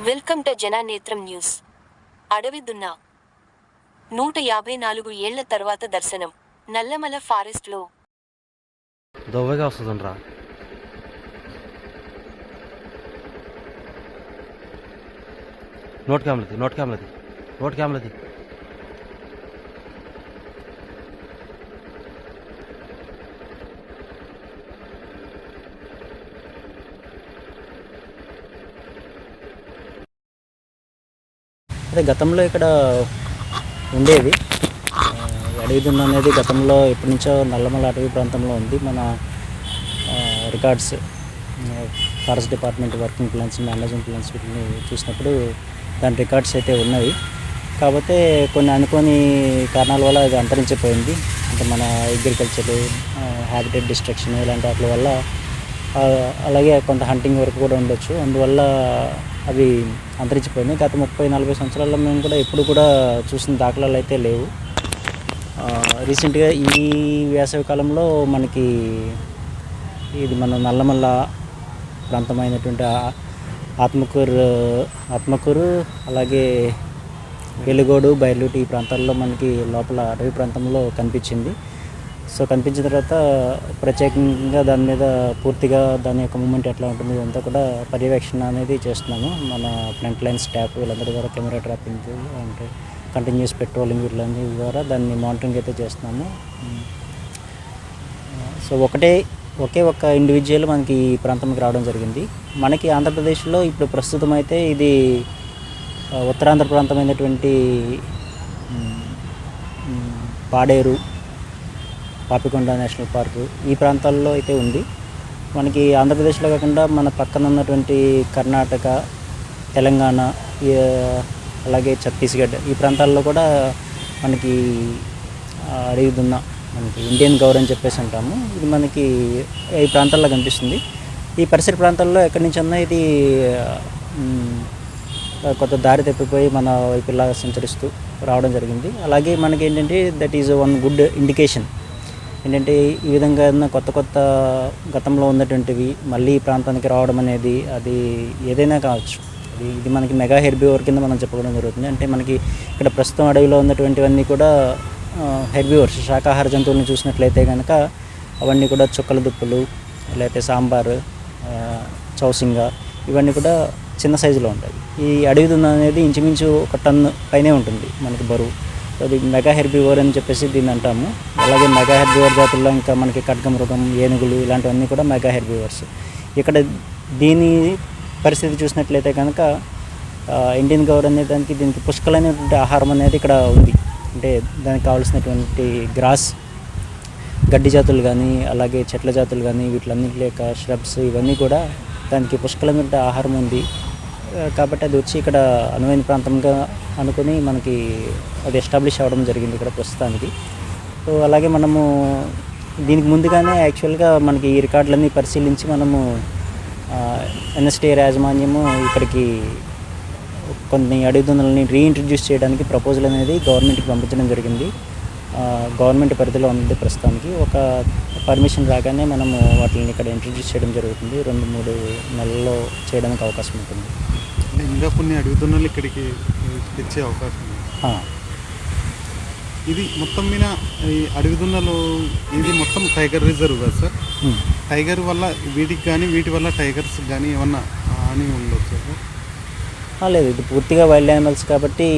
Welcome to Jananetram news. అడవి దున్నా. నూట యాభై నాలుగు ఏళ్ళ తర్వాత దర్శనం. నల్లమల ఫారెస్ట్లో దొవ్వగా వస్తుందంట్రా. నోట్ క్యామ్లది నోట్ క్యామ్లది నోట్ క్యామ్లది. అదే గతంలో ఇక్కడ ఉండేది. అడవి దున్న అనేది గతంలో ఎప్పటి నుంచో నల్లమల అటవీ ప్రాంతంలో ఉంది. మన records forest department working plans management plans వీటిని చూసినప్పుడు దాని రికార్డ్స్ అయితే ఉన్నాయి. కాకపోతే కొన్ని అనుకోని కారణాల వల్ల అది అంతరించిపోయింది. అంటే మన అగ్రికల్చర్ హ్యాబిటెట్ డిస్ట్రక్షన్ ఇలాంటి వాటి వల్ల అలాగే కొంత హంటింగ్ వరకు కూడా ఉండొచ్చు. అందువల్ల అవి అంతరించిపోయినాయి. గత ముప్పై నలభై సంవత్సరాల్లో మేము కూడా ఎప్పుడు కూడా చూసిన దాఖలాలు అయితే లేవు. రీసెంట్గా ఈ వేసవి కాలంలో మనకి ఇది మన నల్లమల్ల ప్రాంతమైనటువంటి ఆత్మకూరు ఆత్మకూరు అలాగే వెలుగోడు బయలుటి ఈ ప్రాంతాల్లో మనకి లోపల అడవి ప్రాంతంలో కనిపించింది. సో కనిపించిన తర్వాత ప్రత్యేకంగా దాని మీద పూర్తిగా దాని యొక్క మూమెంట్ ఎట్లా ఉంటుంది ఇదంతా కూడా పర్యవేక్షణ అనేది చేస్తున్నాము. మన ఫ్రంట్ లైన్ స్టాఫ్ వీళ్ళందరి ద్వారా కెమెరా ట్రాపింగ్ అంటే కంటిన్యూస్ పెట్రోలింగ్ వీళ్ళని ద్వారా దాన్ని మానిటరింగ్ అయితే చేస్తున్నాము. సో ఒకటే ఒకే ఒక్క ఇండివిజువల్ మనకి ఈ ప్రాంతంకి రావడం జరిగింది. మనకి ఆంధ్రప్రదేశ్లో ఇప్పుడు ప్రస్తుతం అయితే ఇది ఉత్తరాంధ్ర ప్రాంతమైనటువంటి పాడేరు పాపికొండ నేషనల్ పార్కు ఈ ప్రాంతాల్లో అయితే ఉంది. మనకి ఆంధ్రప్రదేశ్లో కాకుండా మన పక్కన ఉన్నటువంటి కర్ణాటక తెలంగాణ అలాగే ఛత్తీస్గఢ్ ఈ ప్రాంతాల్లో కూడా మనకి ఆ, మనకి ఇండియన్ గౌర్ అని చెప్పేసి అంటాము. ఇది మనకి ఈ ప్రాంతాల్లో కనిపిస్తుంది. ఈ పరిసర ప్రాంతాల్లో ఎక్కడి నుంచి అన్నా ఇది కొత్త దారి తప్పిపోయి మన వైపు ఇలా సంచరిస్తూ రావడం జరిగింది. అలాగే మనకి ఏంటంటే that is one good indication ఏంటంటే ఈ విధంగా ఉన్న కొత్త కొత్త గతంలో ఉన్నటువంటివి మళ్ళీ ఈ ప్రాంతానికి రావడం అనేది అది ఏదైనా కావచ్చు. అది ఇది మనకి మెగా హెర్బివర్ కింద మనం చెప్పుకోవడం జరుగుతుంది. అంటే మనకి ఇక్కడ ప్రస్తుతం అడవిలో ఉన్నటువంటివన్నీ కూడా హెర్బివర్స్ శాకాహార జంతువులను చూసినట్లయితే కనుక అవన్నీ కూడా చుక్కల దుప్పులు లేకపోతే సాంబార్ చౌసింగ ఇవన్నీ కూడా చిన్న సైజులో ఉంటాయి. ఈ అడవి దున్న అనేది ఇంచుమించు ఒక టన్ పైనే ఉంటుంది మనకి బరువు. సో అది మెగా హెర్బివోర్ అని చెప్పేసి దీన్ని అంటాము. అలాగే మెగా హెర్బివోర్ జాతుల్లో ఇంకా మనకి ఖడ్గమృగం ఏనుగులు ఇలాంటివన్నీ కూడా మెగా హెర్బివర్స్ ఇక్కడ దీని పరిస్థితి చూసినట్లయితే కనుక ఇండియన్ గౌర్ అనే దానికి దీనికి పుష్కలైనటువంటి ఆహారం అనేది ఇక్కడ ఉంది. అంటే దానికి కావాల్సినటువంటి గ్రాస్ గడ్డి జాతులు కానీ అలాగే చెట్ల జాతులు కానీ వీటిలన్నింటి యొక్క ష్రబ్స్ ఇవన్నీ కూడా దానికి పుష్కలమైన ఆహారం ఉంది. కాబట్టి అది వచ్చి ఇక్కడ అనువైన ప్రాంతంగా అనుకుని మనకి అది ఎస్టాబ్లిష్ అవ్వడం జరిగింది ఇక్కడ ప్రస్తుతానికి. సో అలాగే మనము దీనికి ముందుగానే యాక్చువల్గా మనకి ఈ రికార్డులన్నీ పరిశీలించి మనము ఎన్ఎస్టీ యాజమాన్యము ఇక్కడికి కొన్ని అడుగుదొందలని రీఇంట్రడ్యూస్ చేయడానికి ప్రపోజల్ అనేది గవర్నమెంట్కి పంపించడం జరిగింది. గవర్నమెంట్ పరిధిలో ఉంది ప్రస్తుతానికి. ఒక పర్మిషన్ రాగానే మనము వాటిని ఇక్కడ ఇంట్రడ్యూస్ చేయడం జరుగుతుంది. రెండు మూడు నెలల్లో చేయడానికి అవకాశం ఉంటుంది. అంటే ఇంకా కొన్ని అడుగుతున్న ఇక్కడికి తెచ్చే అవకాశం ఉంది. ఇది మొత్తం మీద ఈ అడుగుతున్నలో ఇది మొత్తం టైగర్ రిజర్వ్ కదా సార్. టైగర్ వల్ల వీటికి కానీ వీటి వల్ల టైగర్స్ కానీ ఏమన్నా హాని ఉండొచ్చు సార్? లేదు. ఇది పూర్తిగా వైల్డ్ యానిమల్స్ కాబట్టి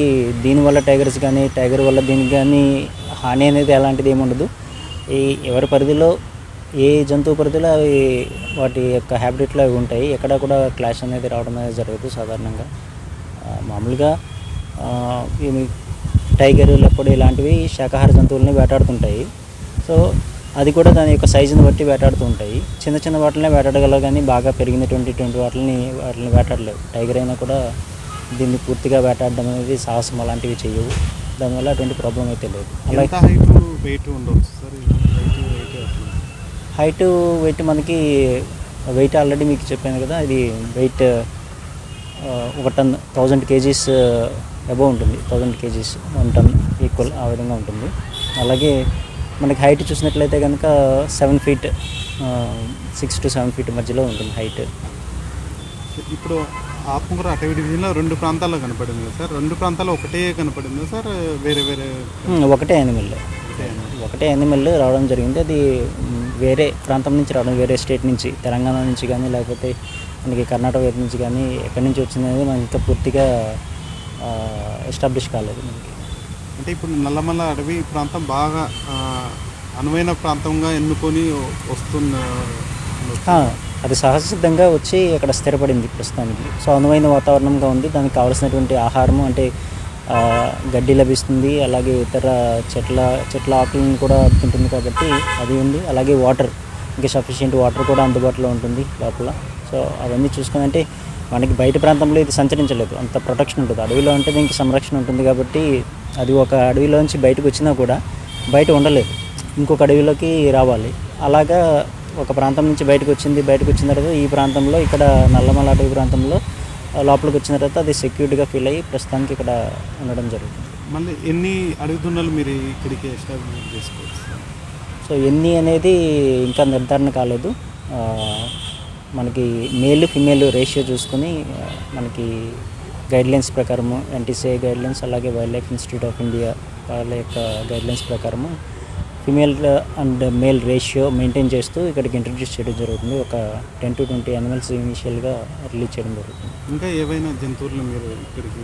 దీనివల్ల టైగర్స్ కానీ టైగర్ వల్ల దీనికి కానీ హాని అనేది అలాంటిది ఏమి ఉండదు. ఈ ఎవరి పరిధిలో ఏ జంతువు పరిధిలో అవి వాటి యొక్క హ్యాబిటెట్లో అవి ఉంటాయి. ఎక్కడ కూడా క్లాష్ అనేది రావడం అనేది జరగదు సాధారణంగా. మామూలుగా టైగర్ లేకపోతే ఇలాంటివి శాకాహార జంతువులని వేటాడుతుంటాయి. సో అది కూడా దాని యొక్క సైజుని బట్టి వేటాడుతూ ఉంటాయి. చిన్న చిన్న వాటిని వేటాడగలవు కానీ బాగా పెరిగినటువంటి ఇటువంటి వాటిని వాటిని వేటాడలేవు. టైగర్ అయినా కూడా దీన్ని పూర్తిగా వేటాడడం అనేది సాహసం అలాంటివి చేయవు. దానివల్ల అటువంటి ప్రాబ్లం అయితే లేదు. అలాగే ఎంత హైట్ వెయిట్ ఉండొచ్చు సార్ హైట్ వెయిట్ అట్లా హైట్ వెయిట్ మనకి వెయిట్ ఆల్రెడీ మీకు చెప్పాను కదా ఇది వెయిట్ ఒక టన్ థౌజండ్ కేజీస్ అబవ్ ఉంటుంది. Thousand kgs one ton equal ఆ విధంగా ఉంటుంది. అలాగే మనకి హైట్ చూసినట్లయితే కనుక seven feet six to seven feet మధ్యలో ఉంటుంది హైట్. ఇప్పుడు ఆత్మకూర అటవీ డివిజన్లో రెండు ప్రాంతాల్లో కనపడింది సార్. రెండు ప్రాంతాల్లో ఒకటే కనపడిందా సార్? వేరే వేరే ఒకటే యానిమల్ ఒకటే యానిమల్ రావడం జరిగింది. అది వేరే ప్రాంతం నుంచి రావడం వేరే స్టేట్ నుంచి తెలంగాణ నుంచి కానీ లేకపోతే మనకి కర్ణాటక వైపు నుంచి కానీ ఎక్కడి నుంచి వచ్చింది అనేది మనకి ఇంకా పూర్తిగా ఎస్టాబ్లిష్ కాలేదు మనకి. అంటే ఇప్పుడు నల్లమల్ల అడవి ప్రాంతం బాగా అనువైన ప్రాంతంగా ఎన్నుకొని వస్తున్న అది సహజసిద్ధంగా వచ్చి అక్కడ స్థిరపడింది ప్రస్తుతానికి. సో అనువైన వాతావరణంగా ఉంది. దానికి కావాల్సినటువంటి ఆహారము అంటే గడ్డి లభిస్తుంది అలాగే ఇతర చెట్ల చెట్ల ఆకులను కూడా తింటుంది కాబట్టి అది ఉంది. అలాగే వాటర్ ఇంకా సఫిషియెంట్ వాటర్ కూడా అందుబాటులో ఉంటుంది లోపల. సో అవన్నీ చూసుకుని అంటే మనకి బయట ప్రాంతంలో ఇది సంచరించలేదు. అంత ప్రొటెక్షన్ ఉంటుంది. అడవిలో అంటే దీనికి సంరక్షణ ఉంటుంది కాబట్టి అది ఒక అడవిలోంచి బయటకు వచ్చినా కూడా బయట ఉండలేదు. ఇంకొక అడవిలోకి రావాలి. అలాగా ఒక ప్రాంతం నుంచి బయటకు వచ్చింది బయటకు వచ్చిన తర్వాత ఈ ప్రాంతంలో ఇక్కడ నల్లమల అటవీ ప్రాంతంలో లోపలికి వచ్చిన తర్వాత అది సెక్యూర్డ్గా ఫీల్ అయ్యి ప్రస్తుతానికి ఇక్కడ ఉండడం జరుగుతుంది మళ్ళీ ఎన్ని అడవి దున్నలు మీరు ఇక్కడికి ఎస్టాబ్లిష్ చేసుకోవచ్చు సార్? సో ఎన్ని అనేది ఇంకా నిర్ధారణ కాలేదు మనకి మేల్ ఫిమేల్ రేషియో చూసుకొని మనకి గైడ్లైన్స్ ప్రకారము ఎన్టీసీఐ గైడ్లైన్స్ అలాగే wildlife institute of India వాళ్ళ యొక్క గైడ్లైన్స్ ప్రకారము female and male ratio maintain చేస్తూ ఇక్కడికి ఇంట్రడ్యూస్ చేయడం జరుగుతుంది. ఒక టెన్ టు ట్వంటీ యానిమల్స్ ఇనిషియల్గా రిలీజ్ చేయడం జరుగుతుంది. ఇంకా ఏవైనా జంతువులు మీరు ఇక్కడికి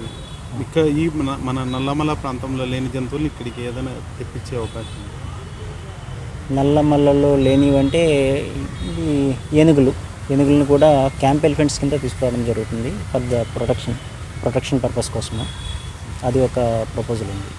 ఇక్కడ ఈ మన మన నల్లమల ప్రాంతంలో లేని జంతువులు ఇక్కడికి ఏదైనా తెప్పించే అవకాశం? నల్లమల్లలో లేనివంటే ఈ ఏనుగులు ఏనుగులను కూడా క్యాంప్ ఎలిఫెంట్స్ కింద తీసుకురావడం జరుగుతుంది for the protection protection purpose కోసము. అది ఒక ప్రపోజల్ ఉంది.